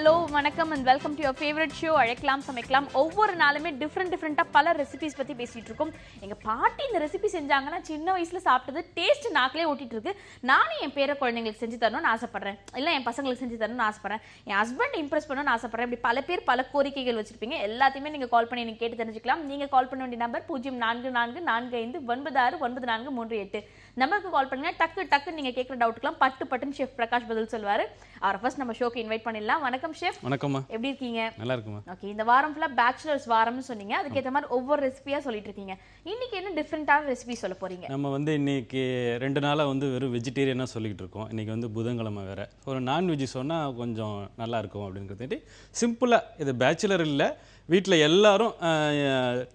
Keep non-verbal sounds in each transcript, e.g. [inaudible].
Hello வணக்கம் and welcome to your favourite show அழைக்கலாம் சமைக்கலாம். ஒவ்வொரு நாளுமே டிஃப்ரெண்ட் டிஃப்ரெண்ட்டாக பல ரெசிபிஸ் பற்றி பேசிகிட்டு இருக்கோம். எங்கள் பாட்டி இந்த ரெசிபி செஞ்சாங்கன்னா சின்ன வயசில் சாப்பிட்டது டேஸ்ட் நாக்கிலே ஓட்டிகிட்டு இருக்கு. நானும் என் பேர குழந்தைங்களுக்கு செஞ்சு தரணும்னு ஆசைப்பட்றேன். இல்லை என் பசங்களுக்கு செஞ்சு தரணும்னு ஆசைப்பட்றேன். என் ஹஸ்பண்ட் இம்ப்ரெஸ் பண்ணணும்னு ஆசைப்பட்றேன். இப்படி பல பேர் பல கோரிக்கைகள் வச்சிருப்பீங்க. எல்லாத்தையுமே நீங்கள் கால் பண்ணி எனக்கு கேட்டு தெரிஞ்சுக்கலாம். நீங்கள் கால் பண்ண வேண்டிய நம்பர் பூஜ்ஜியம் நான்கு நான்கு நான்கு ஐந்து ஒன்பது ஆறு ஒன்பது நான்கு மூன்று எட்டு. நம்பருக்கு கால் பண்ணுங்க. டக்கு டக்கு நீங்கள் கேட்குற டவுட்டுக்கெல்லாம் பட்டு பட்டுன்னு ஷெஃப் பிரகாஷ் பதில் சொல்வார் அவரை ஃபர்ஸ்ட் நம்ம ஷோக்கு இன்வைட் பண்ணிடலாம். வணக்கம் ஷெஃப் வணக்கம்மா. எப்படி இருக்கீங்க? நல்லா இருக்குமா ஓகே இந்த வாரம் ஃபுல்லா பேச்சுலர்ஸ் வாரம்னு சொன்னீங்க. அதுக்கேற்ற மாதிரி ஒவ்வொரு ரெசிபியா சொல்லிட்டு இருக்கீங்க. இன்னைக்கு என்ன டிஃப்ரெண்டான ரெசிபி சொல்ல போறீங்க? நம்ம வந்து இன்னைக்கு ரெண்டு நாளாக வந்து வெறும் வெஜிடேரியனாக சொல்லிக்கிட்டு இருக்கோம். இன்னைக்கு வந்து புதன்கிழமை வேற. ஒரு நான்வெஜ் சொன்னால் கொஞ்சம் நல்லா இருக்கும் அப்படிங்கிறதாட்டி சிம்பிளாக இது பேச்சுலர் இல்லை. வீட்டில் எல்லாரும்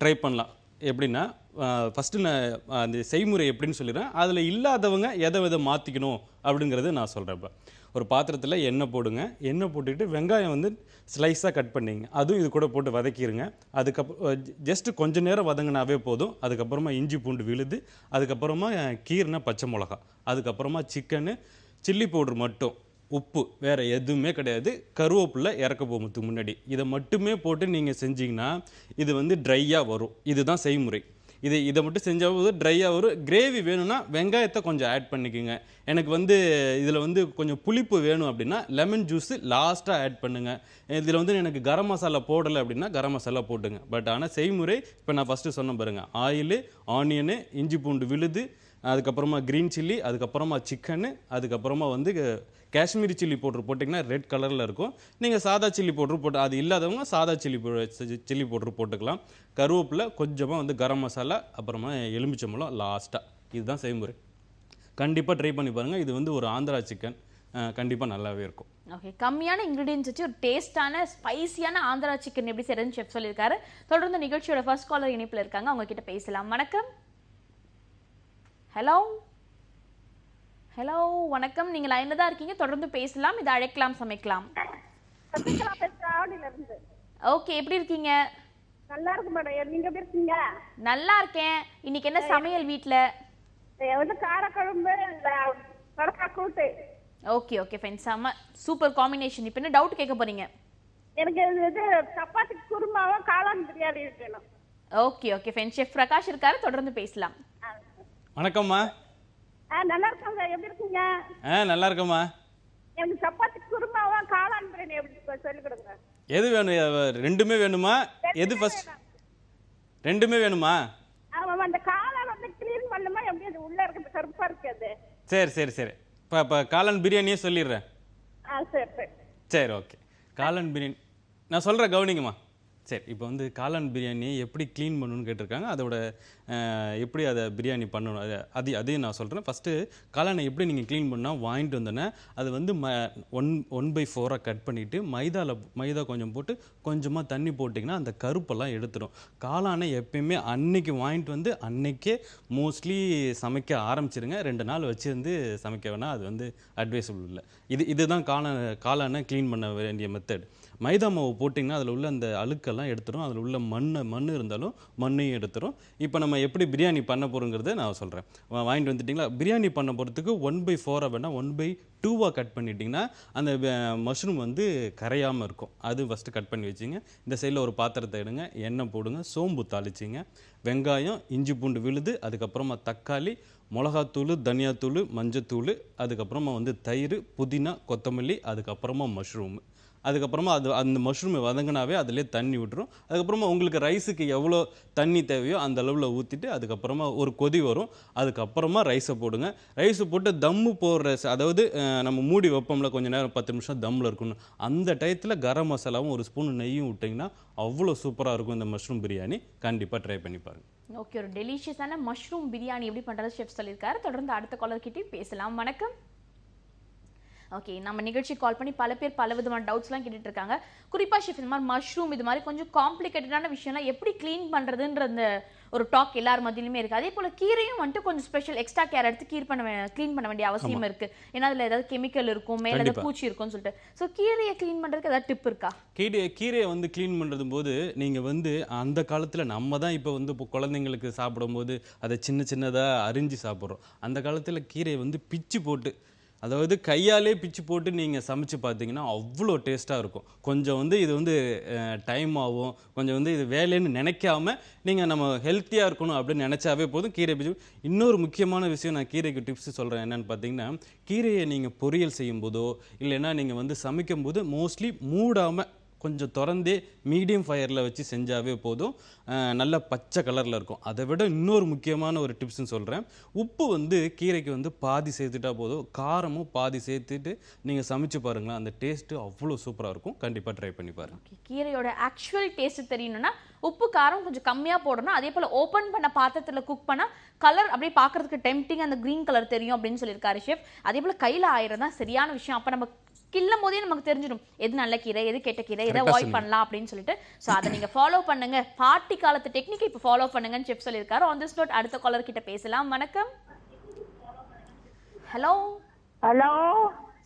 ட்ரை பண்ணலாம். எப்படின்னா ஃபஸ்ட்டு நான் அந்த செய்முறை எப்படின்னு சொல்லிடுறேன். அதில் இல்லாதவங்க எதை விதை மாற்றிக்கணும் அப்படிங்கிறத நான் சொல்கிறேன் இப்போ. ஒரு பாத்திரத்தில் எண்ணெய் போடுங்க. எண்ணெய் போட்டுக்கிட்டு வெங்காயம் வந்து ஸ்லைஸாக கட் பண்ணிங்க. அதுவும் இது கூட போட்டு வதக்கிடுங்க அதுக்கப்புறம் ஜஸ்ட் கொஞ்ச நேரம் வதங்கினாவே போதும். அதுக்கப்புறமா இஞ்சி பூண்டு விழுது. அதுக்கப்புறமா கீரைனா பச்சை மிளகா. அதுக்கப்புறமா சிக்கனு சில்லி பவுடர் மட்டும். உப்பு வேறு எதுவுமே கிடையாது. கருவேப்பிலை இறக்க போகிறதுக்கு முன்னாடி. இதை மட்டுமே போட்டு நீங்கள் செஞ்சீங்கன்னா இது வந்து ட்ரையாக வரும். இதுதான் செய்முறை. இது இதை மட்டும் செஞ்ச போது ட்ரையாக வரும். கிரேவி வேணும்னா வெங்காயத்தை கொஞ்சம் ஆட் பண்ணிக்கோங்க. எனக்கு வந்து இதில் வந்து கொஞ்சம் புளிப்பு வேணும் அப்படின்னா லெமன் ஜூஸ் லாஸ்ட்டாக ஆட் பண்ணுங்கள் இதில் வந்து எனக்கு கரம் மசாலா போடலை அப்படின்னா கரம் மசாலா போட்டுங்க. பட் ஆனால் செய்முறை இப்போ நான் ஃபஸ்ட்டு சொன்ன பாருங்கள் ஆயிலு ஆனியனு இஞ்சி பூண்டு விழுது அதுக்கப்புறமா க்ரீன் சில்லி அதுக்கப்புறமா சிக்கனு அதுக்கப்புறமா வந்து காஷ்மீரி சில்லி பவுட்ரு போட்டிங்கன்னா ரெட் கலரில் இருக்கும். நீங்கள் சாதா சில்லி பவுட்ரு போட்டு அது இல்லாதவங்க சாதா சில்லி சில்லி பவுட்ரு போட்டுக்கலாம். கருவேப்பிலை கொஞ்சமாக வந்து கரம் மசாலா அப்புறமா எலுமிச்சம்பழம் லாஸ்ட்டாக இதுதான் செய்முறை. கண்டிப்பாக ட்ரை பண்ணி பாருங்கள் இது வந்து ஒரு ஆந்திரா சிக்கன் கண்டிப்பாக நல்லாவே இருக்கும். ஓகே கம்மியான இன்கிரீடியன்ஸ் வச்சு ஒரு டேஸ்டான ஸ்பைசியான ஆந்திரா சிக்கன் எப்படி செய்யறதுன்னு செஃப் சொல்லியிருக்காரு. தொடர்ந்து நிகழ்ச்சியோட ஃபர்ஸ்ட் காலர் இணைப்பில் இருக்காங்க. அவங்க கிட்ட பேசலாம். வணக்கம். ஹலோ ஹலோ வணக்கம். நீங்க லைன்ல தான் இருக்கீங்க. தொடர்ந்து பேசலாம். இதை அழைக்கலாம் சமைக்கலாம். ஓகே எப்படி இருக்கீங்க? நல்லா இருக்கு மேடம். நீங்க எப்படி இருக்கீங்க? நல்லா இருக்கேன். இன்னைக்கு என்ன சமையல் வீட்ல? வந்து காரக்குழம்பு கடக்கா கூட்டு. ஓகே ஓகே ஃபைன் செம்ம சூப்பர் காம்பினேஷன் இப்போ என்ன டவுட் கேட்க போறீங்க? எனக்கு இது இது சப்பாத்தி குருமாவும் காளான் பிரியாணி வேணும் okay okay fine chef Prakash இருக்காரு. தொடர்ந்து பேசலாம். வணக்கம்மா. நல்லா இருக்காங்க. எப்படி இருக்கீங்க? ஆ நல்லா இருக்கம்மா. எனக்கு சப்பாத்தி குருமாவும் காளான் பிரியாணி எப்படி சொல்லிக் கொடுங்க. எது வேணும்? ரெண்டுமே வேணுமா? எது ஃபர்ஸ்ட் ரெண்டுமே வேணுமா? ஆமாம் அந்த காளான் வந்து க்ளீன் பண்ணுமா எப்படி அது உள்ள இருக்குது கருப்பா இருக்கு அது. சரி சரி சரி. இப்போ இப்போ காளான் பிரியாணியே சொல்லிடுறேன். ஆ சரி சரி. சரி ஓகே. காளான் பிரியாணி. நான் சொல்கிறேன் கவனிங்கம்மா. சரி இப்போ வந்து காளான் பிரியாணி எப்படி க்ளீன் பண்ணணும்னு கேட்டிருக்காங்க. அதோட எப்படி அதை பிரியாணி பண்ணணும்? அது அது அதையும் நான் சொல்கிறேன் ஃபஸ்ட்டு காளானை எப்படி நீங்கள் க்ளீன் பண்ணால் வாங்கிட்டு வந்தோன்னே அது வந்து ம ஒன் ஒன் பை ஃபோராக கட் பண்ணிவிட்டு மைதாவில் மைதா கொஞ்சம் போட்டு கொஞ்சமாக தண்ணி போட்டிங்கன்னா அந்த கருப்பெல்லாம் எடுத்துடும் காளானை எப்பயுமே அன்னைக்கு வாங்கிட்டு வந்து அன்னைக்கே மோஸ்ட்லி சமைக்க ஆரம்பிச்சிருங்க. ரெண்டு நாள் வச்சுருந்து சமைக்க வேணால் அது வந்து அட்வைசபிள் இல்லை. இது இதுதான் காளான் காளானை க்ளீன் பண்ண வேண்டிய மெத்தட் மைதா மாவு போட்டிங்கன்னா அதில் உள்ள அந்த அழுக்கெல்லாம் எடுத்துரும். அதில் உள்ள மண் மண் இருந்தாலும் மண்ணையும் எடுத்துரும். இப்போ நம்ம எப்படி பிரியாணி பண்ண போகிறோங்கிறத நான் சொல்கிறேன் வாங்கிட்டு வந்துட்டிங்களா? பிரியாணி பண்ண போகிறதுக்கு ஒன் பை ஃபோராக வேணால் ஒன் பை டூவாக கட் பண்ணிட்டிங்கன்னா அந்த மஷ்ரூம் வந்து கரையாமல் இருக்கும். அது ஃபஸ்ட்டு கட் பண்ணி வச்சிங்க. இந்த சைடில் ஒரு பாத்திரத்தை எடுங்க. எண்ணெய் போடுங்க. சோம்பு தாளிச்சிங்க. வெங்காயம் இஞ்சி பூண்டு விழுது அதுக்கப்புறமா தக்காளி மிளகாத்தூள் தனியாத்தூள் மஞ்சத்தூள் அதுக்கப்புறமா வந்து தயிர் புதினா கொத்தமல்லி அதுக்கப்புறமா மஷ்ரூம் அதுக்கப்புறமா அது அந்த மஷ்ரூமை வதங்கினாவே அதிலே தண்ணி விட்டுரும். அதுக்கப்புறமா உங்களுக்கு ரைஸுக்கு எவ்வளோ தண்ணி தேவையோ அந்த அளவில் ஊற்றிட்டு அதுக்கப்புறமா ஒரு கொதி வரும். அதுக்கப்புறமா ரைஸை போடுங்க. ரைஸை போட்டு தம்மு போடுற அதாவது நம்ம மூடி வைப்போம்ல கொஞ்ச நேரம் பத்து நிமிஷம் தம்மில் இருக்கணும் அந்த டயத்தில் கரம் மசாலாவும் ஒரு ஸ்பூன் நெய்யும் விட்டிங்கன்னா அவ்வளோ சூப்பராக இருக்கும் இந்த மஷ்ரூம் பிரியாணி. கண்டிப்பாக ட்ரை பண்ணி பாருங்கள் ஓகே ஒரு டெலிஷியஸான மஷ்ரூம் பிரியாணி எப்படி பண்ணுறது ஷெஃப் சொல்லியிருக்காரு. தொடர்ந்து அடுத்த காலர்கிட்டையும் பேசலாம். வணக்கம். ஓகே நம்ம நிகழ்ச்சி கால் பண்ணி பல பேர் பல விதமான டவுட்ஸ்லாம் கேட்டுட்டு இருக்காங்க குறிப்பா ஷெஃப் இந்த மாதிரி மஷ்ரூம் இது மாதிரி கொஞ்சம் காம்ப்ளிகேட்டடான விஷயம்லாம் எப்படி க்ளீன் பண்றதுன்ற அந்த ஒரு டாக் எல்லார் மத்தியிலுமே இருக்கு. அதே போல கீரையும் வந்துட்டு கொஞ்சம் ஸ்பெஷல் எக்ஸ்ட்ரா கேர் எடுத்து கீர் பண்ண க்ளீன் பண்ண வேண்டிய அவசியம் இருக்கு. ஏன்னா அதுல ஏதாவது கெமிக்கல் இருக்கும் மேல ஏதாவது. பூச்சி இருக்கும்னு சொல்லிட்டு. ஸோ கீரையை க்ளீன் பண்றதுக்கு ஏதாவது டிப் இருக்கா? கீரை கீரையை வந்து க்ளீன் பண்ணுறது போது நீங்கள் வந்து அந்த காலத்தில் நம்ம தான் இப்போ வந்து இப்போ குழந்தைங்களுக்கு சாப்பிடும்போது அதை சின்ன சின்னதாக அரிஞ்சு சாப்பிட்றோம். அந்த காலத்தில் கீரையை வந்து பிச்சு போட்டு அதாவது கையாலே பிச்சு போட்டு நீங்கள் சமைச்சு பார்த்தீங்கன்னா அவ்வளோ டேஸ்ட்டாக இருக்கும். கொஞ்சம் வந்து இது வந்து டைம் ஆகும். கொஞ்சம் வந்து இது வேலைன்னு நினைக்காம நீங்கள் நம்ம ஹெல்த்தியாக இருக்கணும் அப்படின்னு நினச்சாவே போதும். கீரை பிச்சு இன்னொரு முக்கியமான விஷயம் நான் கீரைக்கு டிப்ஸ் சொல்கிறேன் என்னென்னு பார்த்தீங்கன்னா கீரையை நீங்கள் பொரியல் செய்யும்போதோ இல்லைன்னா நீங்கள் வந்து சமைக்கும்போது மோஸ்ட்லி மூடாமல் கொஞ்சம் திறந்தே மீடியம் ஃபயரில் வச்சு செஞ்சாவே போதும். நல்ல பச்சை கலரில் இருக்கும். அதை விட இன்னொரு முக்கியமான ஒரு டிப்ஸ்னு சொல்கிறேன் உப்பு வந்து கீரைக்கு வந்து பாதி சேர்த்துட்டா போதும். காரமும் பாதி சேர்த்துட்டு நீங்கள் சமைச்சு பாருங்களேன். அந்த டேஸ்ட்டு அவ்வளோ சூப்பராக இருக்கும். கண்டிப்பாக ட்ரை பண்ணி பாருங்க. கீரையோட ஆக்சுவல் டேஸ்ட் தெரியணும்னா உப்பு காரம் கொஞ்சம் கம்மியாக போடணும். அதே போல் ஓப்பன் பண்ண பாத்திரத்தில் குக் பண்ணால் கலர் அப்படியே பார்க்கறதுக்கு டெம்டிங் அந்த க்ரீன் கலர் தெரியும் அப்படின்னு சொல்லியிருக்காரு ஷெஃப் அதே போல் கையில் ஆயிரம் தான் சரியான விஷயம். அப்போ நம்ம கிள்ளும் போதே நமக்கு தெரிஞ்சிடும். எது நல்ல கீரை எது கெட்ட கீரை எதை அவாய்ட். பண்ணலாம் அப்படின்னு சொல்லிட்டு. ஸோ அதை நீங்கள் ஃபாலோ பண்ணுங்க. பாட்டி காலத்து டெக்னிக்கை இப்போ ஃபாலோ பண்ணுங்கன்னு செஃப் சொல்லியிருக்காரு. ஆன் திஸ் நோட் அடுத்த காலர் கிட்ட பேசலாம். வணக்கம். ஹலோ ஹலோ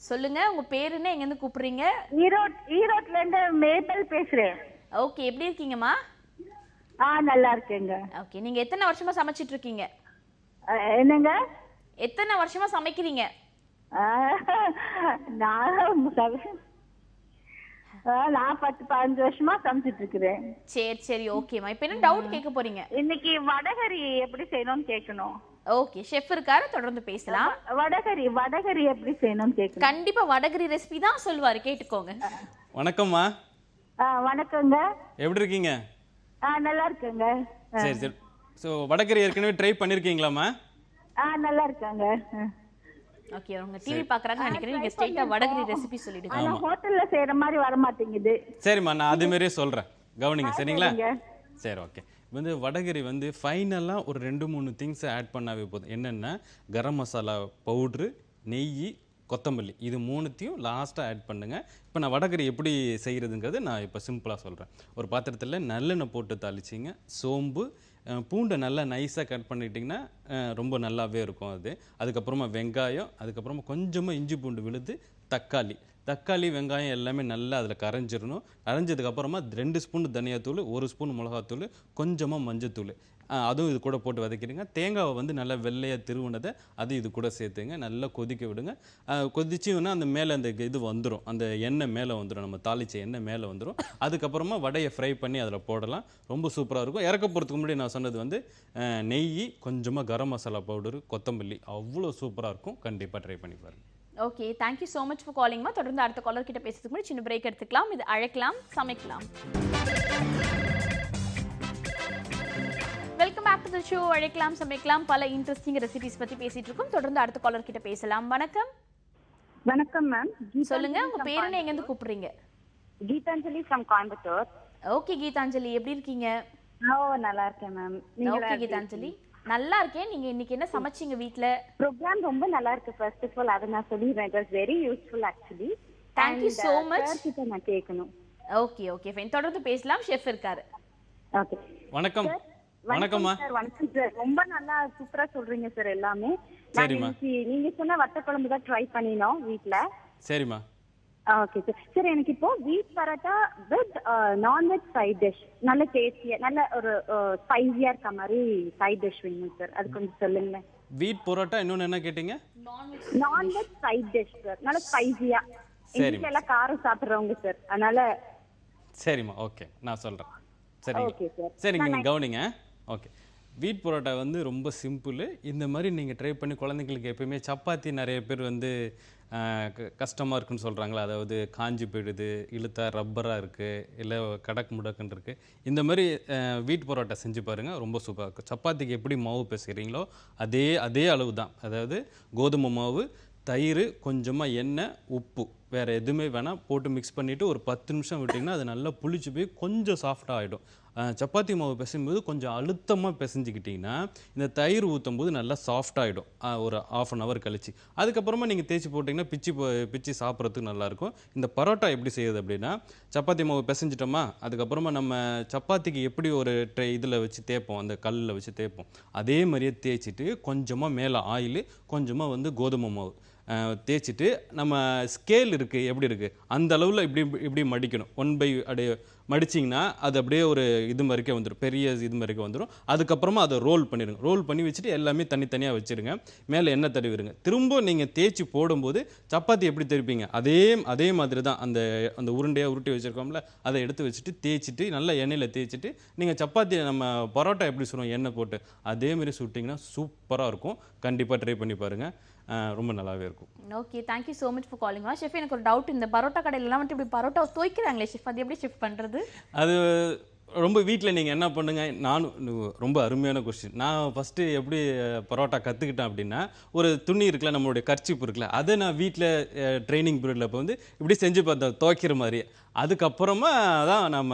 சொல்லுங்க உங்க பேர் என்ன? எங்கேருந்து கூப்பிடுறீங்க? ஈரோட் ஈரோட்ல இருந்து மேபல் பேசுறேன். ஓகே எப்படி இருக்கீங்கம்மா? ஆ நல்லா இருக்கேங்க. ஓகே நீங்க எத்தனை வருஷமா சமைச்சிட்டு இருக்கீங்க? என்னங்க? எத்தனை வருஷமா சமைக்கிறீங்க? [laughs] நான் பத்து பதினஞ்சு வருஷமா சமைச்சிட்டு இருக்கிறேன். சரி சரி ஓகேம்மா இப்போ என்ன டவுட் கேட்க போறீங்க? இன்னைக்கு வடகரி எப்படி செய்யணும்னு கேட்கணும். ஓகே ஷெஃப் இருக்காரு தொடர்ந்து பேசலாம். வடகரி வடகரி எப்படி செய்யணும்னு கேட்கணும். கண்டிப்பா வடகரி ரெசிபி தான் சொல்லுவாரு கேட்டுக்கோங்க. வணக்கம்மா. வணக்கங்க. எப்படி இருக்கீங்க? ஆ நல்லா இருக்கேங்க. சரி சரி. ஸோ வடகரி ஏற்கனவே ட்ரை பண்ணியிருக்கீங்களாம்மா ஆ நல்லா இருக்காங்க. ஓகே உங்க டிவி பாக்குறாங்க நினைக்கிறேன். நீங்க ஸ்ட்ரைட்டா வடகரி ரெசிபி சொல்லிடுங்க. ஆனா ஹோட்டல்ல செய்யற மாதிரி வர மாட்டேங்குது. சரிம்மா நான் அது மாதிரியே சொல்கிறேன் கவனிங்க சரிங்களா? சரிங்க. சரி ஓகே வந்து வடகரி வந்து ஃபைனலாக ஒரு ரெண்டு மூணு திங்ஸை ஆட் பண்ணாவே போதும். என்னென்னா கரம் மசாலா பவுட்ரு நெய் கொத்தமல்லி. இது மூணுத்தையும் லாஸ்ட்டாக ஆட் பண்ணுங்கள் இப்போ நான் வடகரி எப்படி செய்கிறதுங்கிறது நான் இப்போ சிம்பிளாக சொல்கிறேன் ஒரு பாத்திரத்தில் நல்லெண்ணெய் போட்டு தாளிச்சிங்க. சோம்பு பூண்டை நல்லா நைஸாக கட் பண்ணிட்டிங்கன்னா ரொம்ப நல்லாவே இருக்கும் அது. அதுக்கப்புறமா வெங்காயம் அதுக்கப்புறமா கொஞ்சமாக இஞ்சி பூண்டு விழுது தக்காளி. தக்காளி வெங்காயம் எல்லாமே நல்லா அதில் கரைஞ்சிடணும் கரைஞ்சதுக்கப்புறமா ரெண்டு ஸ்பூன் தனியாத்தூள் ஒரு ஸ்பூன் மிளகாத்தூள் கொஞ்சமாக மஞ்சத்தூள். அதுவும் இது கூட போட்டு வதக்கிடுங்க. தேங்காவை வந்து நல்லா வெள்ளையாக திருவுனதை அது இது கூட சேர்த்துங்க. நல்லா கொதிக்க விடுங்க. கொதிச்சுன்னா அந்த மேலே அந்த இது வந்துடும் அந்த எண்ணெய் மேலே வந்துடும் நம்ம தாளிச்ச எண்ணெய் மேலே வந்துடும் அதுக்கப்புறமா வடையை ஃப்ரை பண்ணி அதில் போடலாம். ரொம்ப சூப்பராக இருக்கும். இறக்க போகிறதுக்கு முன்னாடி நான் சொன்னது வந்து நெய் கொஞ்சமாக கரம் மசாலா பவுடரு கொத்தமல்லி. அவ்வளோ சூப்பராக இருக்கும். கண்டிப்பாக ட்ரை பண்ணி பாருங்கள் okay thank you so much for காலிங்மா தொடர்ந்து அடுத்த காலர் கிட்ட பேசுறதுக்கு முன்னாடி சின்ன பிரேக் எடுத்துக்கலாம். இது அழைக்கலாம். சமைக்கலாம். Welcome back to the show அழைக்கலாம் சமைக்கலாம் பல இன்ட்ரெஸ்டிங் ரெசிபிஸ் பத்தி பேசிட்டு இருக்கோம். தொடர்ந்து அடுத்த காலர் கிட்ட பேசலாம். வணக்கம். வணக்கம் மேம் சொல்லுங்க உங்க பேர் என்ன? எங்க இருந்து கூப்பிடுறீங்க? கீதாஞ்சலி ஃப்ரம் கோயம்புத்தூர். ஓகே கீதாஞ்சலி. எப்படி இருக்கீங்க? ஓ நல்லா இருக்கேன் மேம் ஓகே கீதாஞ்சலி. நல்லா இருக்கேன். நீங்க இன்னைக்கு என்ன சமைச்சீங்க வீட்ல? ப்ரோக்ராம் ரொம்ப நல்லா இருக்கு ஃபர்ஸ்ட் ஆஃப் ஆல் அதை நான் சொல்லிடுறேன். It was very useful actually Thank you so much. கிட்ட நான் கேட்கணும். ஓகே ஓகே ஃபைன் தொடர்ந்து பேசலாம். ஷெஃப் இருக்காரு. ஓகே வணக்கம். வணக்கம்மா. சார் வணக்கம் சார். ரொம்ப நல்லா சூப்பரா சொல்றீங்க சார் எல்லாமே. நாங்க சரிம்மா. நீங்க சொன்ன வத்த குழம்பு தான் ட்ரை பண்ணினோம் வீட்ல. சரிம்மா. ஓகே சார் சார் எனக்கு இப்போ wheat parotta with non veg side dish நல்ல டேஸ்டியா நல்ல ஒரு ஸ்பைசியா இருக்க மாதிரி சைட் டிஷ் வேணும் சார் அது கொஞ்சம் சொல்லுங்களேன். வீட் பரோட்டா இன்னொன்று என்ன கேட்டிங்க? நான்வெஜ் சைட் டிஷ் சார் நல்ல ஸ்பைசியா. வீட்ல எல்லாம் காரம் சாப்பிடுறவங்க சார் அதனால சரிம்மா ஓகே நான் சொல்கிறேன் சரிங்க. சரிங்க நீங்கள் கவனிங்க. ஓகே வீட் பரோட்டா வந்து ரொம்ப சிம்பிள் இந்த மாதிரி நீங்கள் ட்ரை பண்ணி குழந்தைங்களுக்கு எப்பயுமே சப்பாத்தி நிறைய பேர் வந்து கஷ்டமாக இருக்குன்னு சொல்கிறாங்களா அதாவது காஞ்சி போயிடுது இழுத்தா ரப்பராக இருக்குது இல்லை கடக் முடக்குன்னு இருக்குது இந்த மாதிரி வீட் பரோட்டா செஞ்சு பாருங்கள் ரொம்ப சூப்பராக இருக்கும் சப்பாத்திக்கு எப்படி மாவு பேசுகிறீங்களோ அதே அதே அளவு தான் அதாவது கோதுமை மாவு தயிர் கொஞ்சமாக எண்ணெய் உப்பு. வேறு எதுவுமே வேணால் போட்டு மிக்ஸ் பண்ணிவிட்டு ஒரு பத்து நிமிஷம் விட்டிங்கன்னா அது நல்லா புளிச்சு போய் கொஞ்சம் சாஃப்டாக ஆகிடும் சப்பாத்தி மாவு பிசையும்போது கொஞ்சம் அழுத்தமாக பிசைஞ்சிக்கிட்டிங்கன்னா இந்த தயிர் ஊற்றும் போது நல்லா சாஃப்டாகிடும் ஒரு ஆஃப் அன் ஹவர் கழிச்சு. அதுக்கப்புறமா நீங்கள் தேய்ச்சி போட்டிங்கன்னா பிச்சு பிச்சு சாப்பிட்றதுக்கு நல்லாயிருக்கும். இந்த பரோட்டா எப்படி செய்யுது அப்படின்னா சப்பாத்தி மாவு பிசைஞ்சிட்டோமா அதுக்கப்புறமா நம்ம சப்பாத்திக்கு எப்படி ஒரு ட்ரை இதில் வச்சு தேய்ப்போம் அந்த கல்லில் வச்சு தேய்ப்போம் அதே மாதிரியே தேய்ச்சிட்டு கொஞ்சமாக மேலே ஆயில் கொஞ்சமாக வந்து கோதுமை மாவு. தேய்ச்சிட்டு நம்ம ஸ்கேல் இருக்குது எப்படி இருக்குது அந்த அளவில் இப்படி இப்படி மடிக்கணும். ஒன் பை அப்படியே மடிச்சிங்கன்னா அது அப்படியே ஒரு இது மாதிரிக்கே வந்துடும் பெரிய இது மாதிரிக்கே வந்துடும் அதுக்கப்புறமா அதை ரோல் பண்ணிடுங்க ரோல் பண்ணி வச்சுட்டு எல்லாமே தனித்தனியாக வச்சுருங்க. மேலே எண்ணெய் தடவிடுங்க திரும்ப நீங்கள் தேய்ச்சி போடும்போது சப்பாத்தி எப்படி தெரிப்பீங்க அதே அதே மாதிரி தான் அந்த அந்த உருண்டையாக உருட்டி வச்சுருக்கோம்ல அதை எடுத்து வச்சுட்டு தேய்ச்சிட்டு நல்லா எண்ணெயில் தேய்ச்சிட்டு நீங்கள் சப்பாத்தி நம்ம பரோட்டா எப்படி சுடுவோம்? எண்ணெய் போட்டு. அதே மாதிரி சுட்டிங்கன்னா சூப்பராக இருக்கும். கண்டிப்பாக ட்ரை பண்ணி பாருங்கள் ரொம்ப நல்லாவே இருக்கும். Okay thank you so much for calling chef எனக்கு ஒரு டவுட் இந்த பரோட்டா கடையிலலாம் வந்துட்டு இப்படி பரோட்டா துவைக்கிறாங்களே ஷெஃப் அது எப்படி ஷிஃப்ட் பண்ணுறது அது ரொம்ப வீட்டில் நீங்கள் என்ன பண்ணுங்க? நானும் ரொம்ப அருமையான கொஸ்டின் நான் ஃபஸ்ட்டு எப்படி பரோட்டா கற்றுக்கிட்டேன் அப்படின்னா ஒரு துணி இருக்குல்ல நம்மளுடைய கர்ச்சிப்பு இருக்குல்ல அதை நான் வீட்டில் ட்ரைனிங் பீரியடில் இப்போ வந்து இப்படி செஞ்சு பார்த்தேன் துவைக்கிற மாதிரி. அதுக்கப்புறமா தான் நம்ம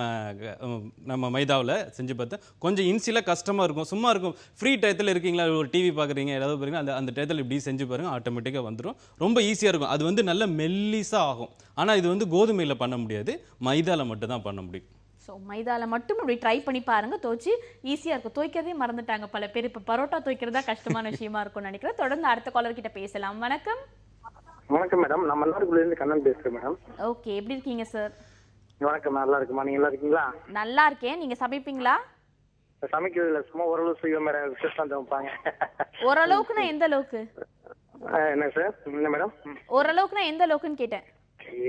நம்ம மைதாவில் செஞ்சு பார்த்தேன் கொஞ்சம் இன்சிலாக கஷ்டமாக இருக்கும். சும்மா இருக்கும். ஃப்ரீ டயத்தில் இருக்கீங்களா? ஒரு டிவி பார்க்குறீங்க ஏதாவது பாருங்க அந்த அந்த டயத்தில் இப்படி செஞ்சு பாருங்கள் ஆட்டோமேட்டிக்காக வந்துடும் ரொம்ப ஈஸியாக இருக்கும். அது வந்து நல்ல மெல்லிஸாக ஆகும். ஆனால் இது வந்து கோதுமையில் பண்ண முடியாது. மைதாவில் மட்டும் தான் பண்ண முடியும். ஸோ மைதால மட்டும் இப்படி ட்ரை பண்ணி பாருங்க. துவைச்சு ஈஸியாக இருக்கும். துவைக்கிறதே மறந்துட்டாங்க பல பேர். இப்போ பரோட்டா துவைக்கிறதா கஷ்டமான விஷயமா இருக்கும்னு நினைக்கிறேன். தொடர்ந்து அடுத்த காலர் கிட்ட பேசலாம். வணக்கம். வணக்கம் மேடம் நான் மன்னார்குடியில இருந்து கண்ணன் பேசுறேன் மேடம் ஓகே எப்படி இருக்கீங்க சார் வணக்கம். நல்லா இருக்குமா நீங்க நல்லா இருக்கீங்களா? நல்லா இருக்கேன். நீங்க சமைப்பீங்களா? சமைக்கிறதுல சும்மா ஓரளவு செய்வோம் மேடம் விசேஷம் சமைப்பாங்க ஓரளவுக்குனா எந்த அளவுக்கு? என்ன சார் என்ன மேடம். ஓரளவுக்குனா எந்த அளவுக்குன்னு கேட்டேன்.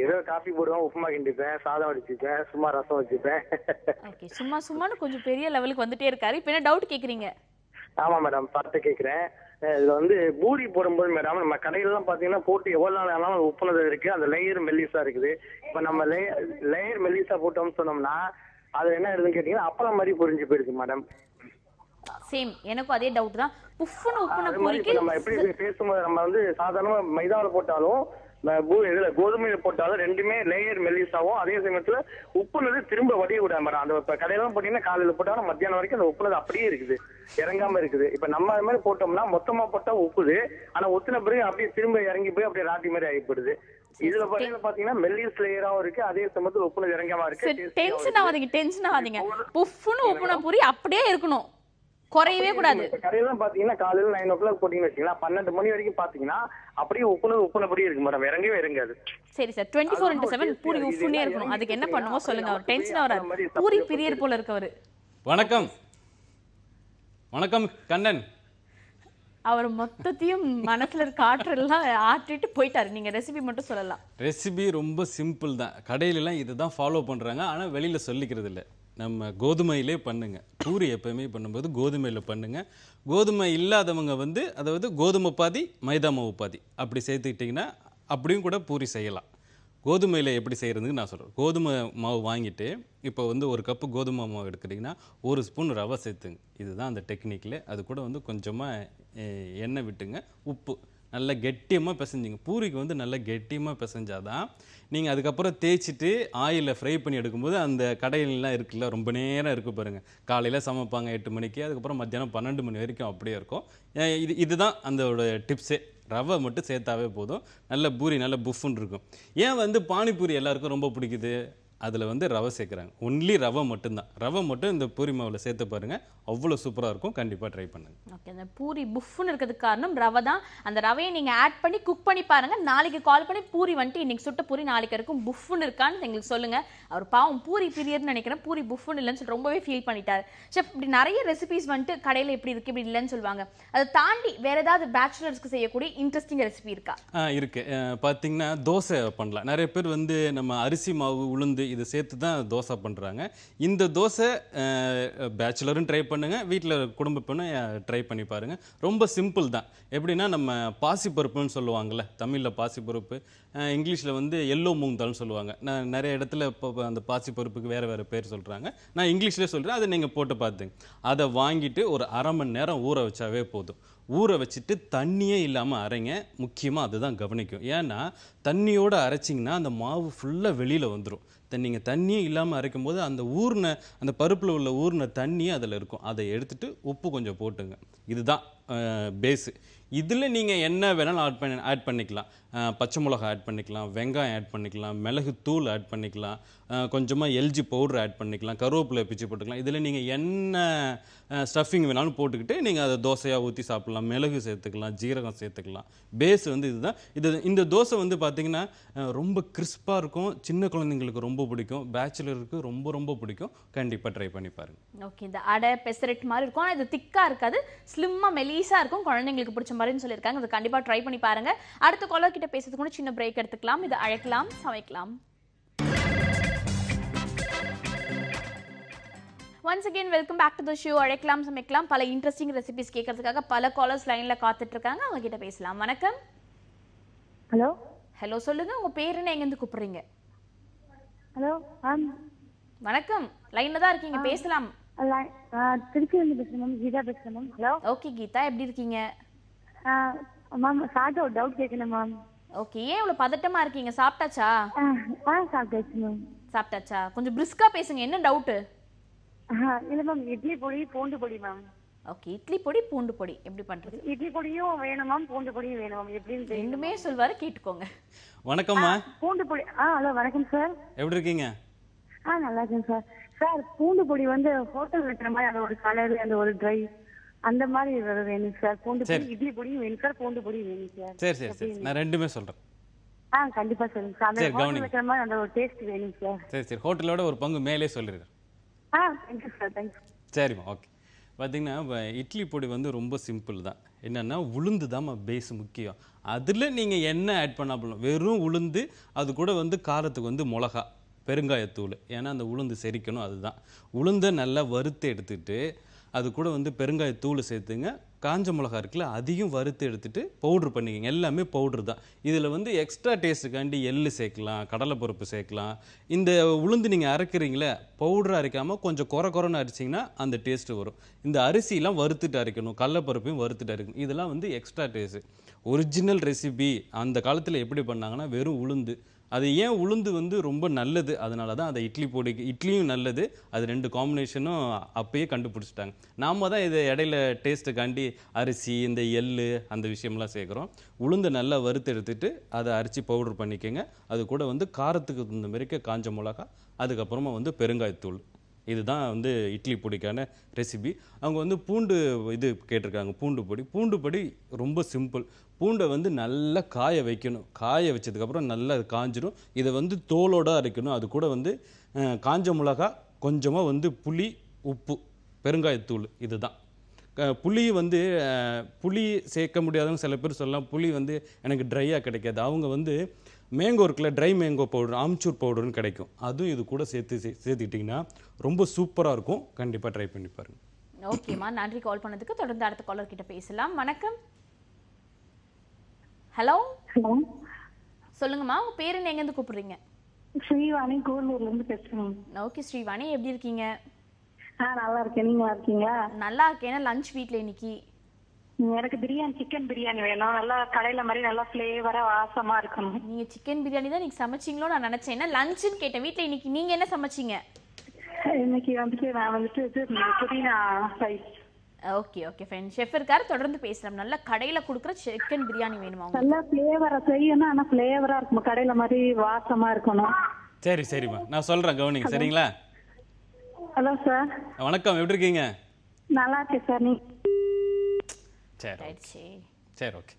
ஏதோ காஃபி போடுவேன் உப்புமா கிண்டிப்பேன் சாதம் வடிச்சுப்பேன் சும்மா ரசம் வச்சுப்பேன். ஓகே சும்மா சும்மான்னு கொஞ்சம் பெரிய லெவலுக்கு வந்துட்டே இருக்காரு. இப்போ என்ன டவுட் கேக்குறீங்க? ஆமா மேடம் பார்த்து கேட்குறேன் இதுல வந்து பூரி போடும்போது மேடம் நம்ம கடையிலலாம் பாத்தீங்கன்னா போட்டு எவ்வளவு நாள் ஆனாலும் உப்புனது இருக்கு அந்த லேயர் மெல்லிசா இருக்குது. இப்ப நம்ம லேயர் லேயர் மெல்லிசா போட்டோம்னு சொன்னோம்னா அது என்ன ஆயிடுதுன்னு கேட்டீங்கன்னா அப்பளம் மாதிரி புரிஞ்சு போயிருக்கு மேடம் சேம் எனக்கும் அதே டவுட் தான். புஃப்னு உப்புன பூரிக்கு நம்ம எப்படி பேசும்போது நம்ம வந்து சாதாரணமா மைதாவில் போட்டாலும் இதுல கோதுமையில போட்டாலும் ரெண்டுமே லேயர் மெல்லிசாவும் அதே சமயத்துல உப்புனது திரும்ப வடிய விடாம மேடம் அந்த இப்ப கடையில போட்டீங்கன்னா காலையில போட்டாலும் மத்தியானம் வரைக்கும் அந்த உப்புனது அப்படியே இருக்குது. இறங்காம இருக்குது. இப்ப நம்ம அது மாதிரி போட்டோம்னா மொத்தமா போட்டா உப்புது. ஆனா ஒத்துன பிறகு அப்படியே திரும்ப இறங்கி போய் அப்படியே ராட்டி மாதிரி ஆகிப்படுது. இதுல பாத்தீங்கன்னா பாத்தீங்கன்னா மெல்லிஸ் லேயராவும் இருக்கு. அதே சமயத்துல உப்புனது இறங்காம இருக்கு. டென்ஷன். ஆகாதீங்க டென்ஷன் ஆகாதீங்க. புஃப்னு உப்புன பூரி அப்படியே இருக்கணும். குறையவே கூடாது. இப்ப கடையில பாத்தீங்கன்னா காலையில நைன் ஓ கிளாக் போட்டீங்கன்னு வச்சுக்கலாம் பன்னெண்டு மணி வரைக்கும் பாத்தீங்கன்னா அப்படியே உப்புனது உப்புனபடி இருக்கு மேடம் இறங்கவே இறங்காது. சரி sir twenty four into seven puri உஃப்னே இருக்கணும். அதுக்கு என்ன பண்ணுமோ சொல்லுங்க அவர் டென்ஷன் வராது பூரி பிரியர் போல இருக்கவர். வணக்கம். வணக்கம் கண்ணன். அவர் மொத்தத்தையும் மனசுல இருக்க ஆற்றெல்லாம் ஆற்றிட்டு போயிட்டாரு. நீங்க ரெசிபி மட்டும் சொல்லலாம். ரெசிபி ரொம்ப சிம்பிள் தான். கடையிலலாம் இதை தான் ஃபாலோ பண்ணுறாங்க ஆனால் வெளியில் சொல்லிக்கிறது இல்லை நம்ம கோதுமையிலே பண்ணுங்க. பூரி எப்போயுமே பண்ணும்போது கோதுமையில் பண்ணுங்க. கோதுமை இல்லாதவங்க வந்து அதாவது கோதுமை பாதி மைதா மாவு பாதி அப்படி சேர்த்துக்கிட்டிங்கன்னா அப்படியும் கூட பூரி செய்யலாம். கோதுமையில் எப்படி செய்கிறதுன்னு நான் சொல்கிறேன் கோதுமை மாவு வாங்கிட்டு இப்போ வந்து ஒரு கப்பு கோதுமை மாவு எடுக்கிறீங்கன்னா ஒரு ஸ்பூன் ரவை சேர்த்துங்க. இதுதான் அந்த டெக்னிக்கில் அது கூட வந்து கொஞ்சமாக எண்ணெய் விட்டுங்க. உப்பு. நல்லா கெட்டியமாக பிசைஞ்சிங்க. பூரிக்கு வந்து நல்லா கெட்டியமாக பிசைஞ்சாதான் நீங்கள் அதுக்கப்புறம் தேய்ச்சிட்டு ஆயிலில் ஃப்ரை பண்ணி எடுக்கும்போது அந்த கடையிலலாம் இருக்குல்ல ரொம்ப நேரம் இருக்கு பாருங்கள் காலையில் சமைப்பாங்க எட்டு மணிக்கு அதுக்கப்புறம் மத்தியானம் பன்னெண்டு மணி வரைக்கும் அப்படியே இருக்கும். ஏன் இது இதுதான் அந்த டிப்ஸே ரவை மட்டும் சேர்த்தாவே போதும். நல்ல பூரி நல்ல புஃப்னு இருக்கும். ஏன் வந்து பானிபூரி எல்லாருக்கும் ரொம்ப பிடிக்குது? அதில் வந்து ரவை சேர்க்குறாங்க. ஒன்லி ரவை மட்டும்தான். ரவை மட்டும் இந்த பூரி மாவில் சேர்த்து பாருங்கள் அவ்வளோ சூப்பராக இருக்கும். கண்டிப்பாக ட்ரை பண்ணுங்க. ஓகே அந்த பூரி புஃப்னு இருக்கிறதுக்கு காரணம் ரவை தான். அந்த ரவையை நீங்க ஆட் பண்ணி குக் பண்ணி பாருங்க. நாளைக்கு கால் பண்ணி பூரி வந்துட்டு இன்னைக்கு சுட்ட பூரி நாளைக்கு இருக்கும் புஃப்னு இருக்கான்னு எங்களுக்கு சொல்லுங்க. அவர் பாவம் பூரி பீரியட்னு நினைக்கிறேன். பூரி புஃப்னு இல்லைன்னு சொல்லி ரொம்பவே ஃபீல் பண்ணிட்டாரு. செஃப் இப்படி நிறைய ரெசிபிஸ் வந்துட்டு கடையில எப்படி இருக்கு இப்படி இல்லைன்னு சொல்லுவாங்க. அதை தாண்டி வேற ஏதாவது பேச்சுலர்ஸ்க்கு செய்யக்கூடிய இன்ட்ரெஸ்டிங் ரெசிபி இருக்கா? ஆ இருக்கு. அஹ் பார்த்தீங்கன்னா தோசை பண்ணலாம். நிறைய பேர் வந்து நம்ம அரிசி மாவு உளுந்து இது சேர்த்து தான் தோசை பண்ணுறாங்க இந்த தோசை பேச்சுலரும் ட்ரை பண்ணுங்கள் வீட்டில் குடும்ப பெண்ணும் ட்ரை பண்ணி பாருங்கள் ரொம்ப சிம்பிள் தான். எப்படின்னா நம்ம பாசிப்பருப்புன்னு சொல்லுவாங்கள்ல தமிழில் பாசிப்பருப்பு. இங்கிலீஷில் வந்து எல்லோ மூங் தால்னு சொல்லுவாங்க. நான் நிறைய இடத்துல இப்போ அந்த பாசிப்பருப்புக்கு வேறு வேறு பேர் சொல்கிறாங்க நான் இங்கிலீஷில் சொல்கிறேன் அதை நீங்கள் போட்டு பார்த்துங்க. அதை வாங்கிட்டு ஒரு அரை மணி நேரம் ஊற வச்சாவே போதும். ஊற வச்சுட்டு தண்ணியே இல்லாமல் அரைங்க. முக்கியமாக அதுதான் கவனிக்கும். ஏன்னா தண்ணியோடு அரைச்சிங்கன்னா அந்த மாவு ஃபுல்லாக வெளியில் வந்துடும் நீங்கள் தண்ணியே இல்லாமல் அரைக்கும் போது அந்த ஊர்ன அந்த பருப்பில் உள்ள ஊர்ன தண்ணியே அதில் இருக்கும். அதை எடுத்துகிட்டு உப்பு கொஞ்சம் போட்டுங்க. இதுதான் பேஸு இதில் நீங்கள் என்ன வேணாலும் ஆட் பண்ணி ஆட் பண்ணிக்கலாம். பச்சை மிளகா ஆட் பண்ணிக்கலாம் வெங்காயம் ஆட் பண்ணிக்கலாம் மிளகு தூள் ஆட் பண்ணிக்கலாம் கொஞ்சமாக எல்ஜி பவுடர் ஆட் பண்ணிக்கலாம் கருவேப்பிலை பிச்சு போட்டுக்கலாம். இதில் நீங்கள் என்ன ஸ்டஃபிங் வேணாலும் போட்டுக்கிட்டு நீங்கள் அதை தோசையாக ஊற்றி சாப்பிட்லாம் மிளகு சேர்த்துக்கலாம் ஜீரகம் சேர்த்துக்கலாம். பேஸ் வந்து இதுதான். இது இந்த தோசை வந்து பார்த்திங்கன்னா ரொம்ப கிறிஸ்பாக இருக்கும். சின்ன குழந்தைங்களுக்கு ரொம்ப பிடிக்கும். பேச்சுலருக்கு ரொம்ப ரொம்ப பிடிக்கும். கண்டிப்பாக ட்ரை பண்ணி பாருங்கள் ஓகே இந்த அடை பெசரெட் மாதிரி இருக்கும். ஆனால் இது திக்காக இருக்காது. ஸ்லிம்மாக மெலீஸாக இருக்கும். குழந்தைங்களுக்கு பிடிச்ச மாதிரின்னு சொல்லியிருக்காங்க. இது கண்டிப்பாக ட்ரை பண்ணி பாருங்கள் அடுத்த காலர் கிட்ட பேசுறதுக்கு கூட சின்ன பிரேக் எடுத்துக்கலாம். இது அழைக்கலாம் சமைக்கலாம். Once again welcome back to the show அழைக்கலாம் சமைக்கலாம். பல இன்ட்ரெஸ்டிங் ரெசிபிஸ் கேட்கறதுக்காக பல காலர்ஸ் லைனில் காத்துட்டு இருக்காங்க அவங்க கிட்ட பேசலாம். வணக்கம். ஹலோ ஹலோ சொல்லுங்க. உங்க பேர் என்ன? எங்கேருந்து கூப்பிடுறீங்க? ஹலோ வணக்கம். லைன்ல தான் இருக்கீங்க. பேசலாம். திருச்சியிலேருந்து பேசுகிறேன் மேம் கீதா பேசுகிறேன் மேம் ஹலோ ஓகே கீதா. எப்படி இருக்கீங்க? மேம் சார்ட்ட ஒரு டவுட் கேட்கணும் மேம் ஓகே ஏன் இவ்வளவு பதட்டமா இருக்கீங்க? சாப்பிட்டாச்சா? ஆ சாப்பிட்டாச்சு மேம் சாப்பிட்டாச்சா? கொஞ்சம் பிரிஸ்கா பேசுங்க என்ன டவுட்டு இல்லை மேம் இட்லி பொடி பூண்டு பொடி மேம் ஓகே இட்லி பொடி பூண்டு பொடி எப்படி பண்றது? இட்லி பொடியும் வேணும் மேம் பூண்டு பொடியும் வேணும் மேம் எப்படின்னு தெரியும் ரெண்டுமே சொல்வாரு கேட்டுக்கோங்க. வணக்கம்மா. பூண்டு பொடி ஆ ஹலோ வணக்கம் சார் எப்படி இருக்கீங்க? ஆ நல்லா இருக்கேன் சார் சார் பூண்டு பொடி வந்து ஹோட்டல் வைக்கிற மாதிரி அந்த ஒரு கலர் அந்த ஒரு ட்ரை அந்த மாதிரி வேணும் சார். பூண்டு பொடி இட்லி பொடியும் வேணும் சார். பூண்டு பொடியும் வேணும் சார். சரி சரி சரி. நான் ரெண்டுமே சொல்கிறேன் ஆ கண்டிப்பா சொல்லுங்க சார். அந்த. ஹோட்டல் வைக்கிற மாதிரி அந்த ஒரு டேஸ்ட் வேணும் சார். சரி சரி. ஹோட்டலோட ஒரு பங்கு மேலே சொல்லியிருக்கேன் ஆ thank you sir. Thank you சரிம்மா ஓகே. பார்த்தீங்கன்னா இட்லி பொடி வந்து ரொம்ப சிம்பிள் தான். என்னென்னா உளுந்து தாம்மா பேஸ் முக்கியம். அதில் நீங்கள் என்ன ஆட் பண்ண போகலாம் வெறும் உளுந்து அது கூட வந்து காரத்துக்கு வந்து மிளகா பெருங்காயத்தூள். ஏன்னா அந்த உளுந்து செரிக்கணும் அதுதான். உளுந்தை நல்லா வறுத்து எடுத்துட்டு அது கூட வந்து பெருங்காயத்தூள் சேர்த்துங்க. காஞ்ச மிளகா இருக்குல்ல அதையும் வறுத்து எடுத்துகிட்டு பவுட்ரு பண்ணிக்கோங்க. எல்லாமே பவுட்ரு தான். இதில் வந்து எக்ஸ்ட்ரா டேஸ்ட்டுக்காண்டி எள்ளு சேர்க்கலாம் கடலைப்பருப்பு சேர்க்கலாம். இந்த உளுந்து நீங்கள் அரைக்கிறீங்களே பவுடர் அரைக்காமல் கொஞ்சம் குறை குறைன்னு அரைச்சிங்கன்னா அந்த டேஸ்ட்டு வரும். இந்த அரிசிலாம் வறுத்துட்டு அரைக்கணும். கடலைப்பருப்பையும் வறுத்துட்டு அரைக்கணும். இதெல்லாம் வந்து எக்ஸ்ட்ரா டேஸ்ட்டு ஒரிஜினல் ரெசிபி அந்த காலத்தில் எப்படி பண்ணாங்கன்னா வெறும் உளுந்து. அது ஏன் உளுந்து வந்து ரொம்ப நல்லது? அதனால தான் அதை இட்லி பொடி இட்லியும் நல்லது. அது ரெண்டு காம்பினேஷனும் அப்பயே கண்டுபிடிச்சிட்டாங்க. நாம தான் இதை இடையில டேஸ்ட்டுக்காண்டி அரிசி இந்த எள்ளு அந்த விஷயம்லாம் சேர்க்குறோம். உளுந்தை நல்லா வறுத்து எடுத்துட்டு அதை அரிசி பவுடர் பண்ணிக்கோங்க. அது கூட வந்து காரத்துக்கு தகுந்த மாரிக்க காஞ்ச மிளகா அதுக்கப்புறமா வந்து பெருங்காயத்தூள். இதுதான் வந்து இட்லி பொடிக்கான ரெசிபி அவங்க வந்து பூண்டு இது கேட்டிருக்காங்க பூண்டு பொடி. பூண்டு பொடி ரொம்ப சிம்பிள் பூண்டை வந்து நல்லா காய வைக்கணும். காய வச்சதுக்கப்புறம் நல்லா அது காஞ்சிரும். இதை வந்து தோலோட அரைக்கணும். அது கூட வந்து காஞ்ச மிளகா கொஞ்சமாக வந்து புளி உப்பு பெருங்காயத்தூள். இதுதான். புளி வந்து புளி சேர்க்க முடியாதவங்க சில பேர் சொல்லலாம். புளி வந்து எனக்கு ட்ரையாக கிடைக்காது. அவங்க வந்து மேங்கோ இருக்குல்ல ட்ரை மேங்கோ பவுடர் ஆம்ச்சூர் பவுடர்னு கிடைக்கும். அதுவும் இது கூட சேர்த்து சேர்த்துக்கிட்டிங்கன்னா ரொம்ப சூப்பராக இருக்கும். கண்டிப்பாக ட்ரை பண்ணி பாருங்க. ஓகேம்மா நன்றி கால் பண்ணதுக்கு. தொடர்ந்து அடுத்த காலர் கிட்ட பேசலாம். வணக்கம். ஹலோ ஹலோ சொல்லுங்கம்மா உங்க பேர் என்ன? எங்கேருந்து கூப்பிடுறீங்க? ஸ்ரீவாணி கூர்லூர்ல இருந்து பேசுறேன். ஓகே ஸ்ரீவாணி எப்படி இருக்கீங்க? ஆ நல்லா இருக்கேன். நீங்க நல்லா இருக்கீங்களா? நல்லா இருக்கேன். லஞ்ச் வீட்ல இன்னைக்கு? எனக்கு பிரியாணி சிக்கன் பிரியாணி வேணும். நல்லா கடையில மாதிரி நல்லா ஃபிளேவரா வாசமா இருக்கணும். நீங்க சிக்கன் பிரியாணி தான் நீங்க சமைச்சீங்களோ நான் நினைச்சேன். என்ன லஞ்சுன்னு கேட்டேன். வீட்ல இன்னைக்கு நீங்க என்ன சமைச்சீங்க? இன்னைக்கு வந்துட்டு நான் வந்துட்டு இது புதினா rice okay okay fine chef இருக்காரு தொடர்ந்து பேசலாம். நல்ல கடையில கொடுக்குற சிக்கன் பிரியாணி வேணுமா உங்களுக்கு? நல்லா ஃபிளேவரா செய்யணும். ஆனா ஃபிளேவரா இருக்கணும். கடையில மாதிரி வாசமா இருக்கணும். சரி சரிம்மா நான் சொல்கிறேன் கவனிங்க. சரிங்களா? Hello sir. வணக்கம். எப்படி இருக்கீங்க? நல்லா இருக்கேன் சார். நீ சரி ஆயிடுச்சு சரி ஓகே